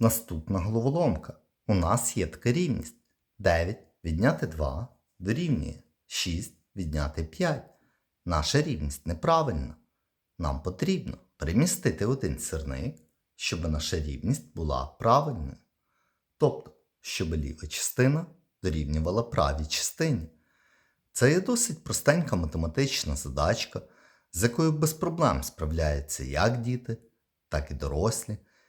Наступна головоломка. У нас є така рівність. 9 відняти 2 дорівнює 6 відняти 5. Наша рівність неправильна. Нам потрібно перемістити один сірник, щоб наша рівність була правильною. Тобто, щоб ліва частина дорівнювала правій частині. Це є досить простенька математична задачка, з якою без проблем справляються як діти, так і дорослі.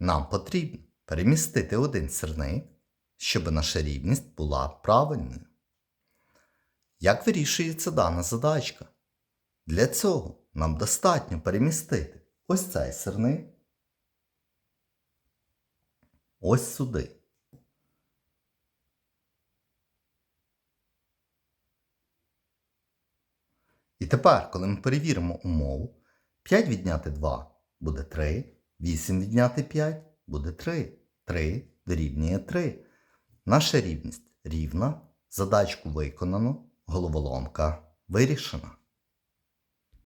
Нам потрібно перемістити один сірник, щоб наша рівність була правильною. Як вирішується дана задачка? Для цього нам достатньо перемістити ось цей сирник ось сюди. І тепер, коли ми перевіримо умову, 5 відняти 2 буде 3, 8 відняти 5 буде 3. 3 дорівнює 3. Наша рівність рівна, задачку виконано, головоломка вирішена.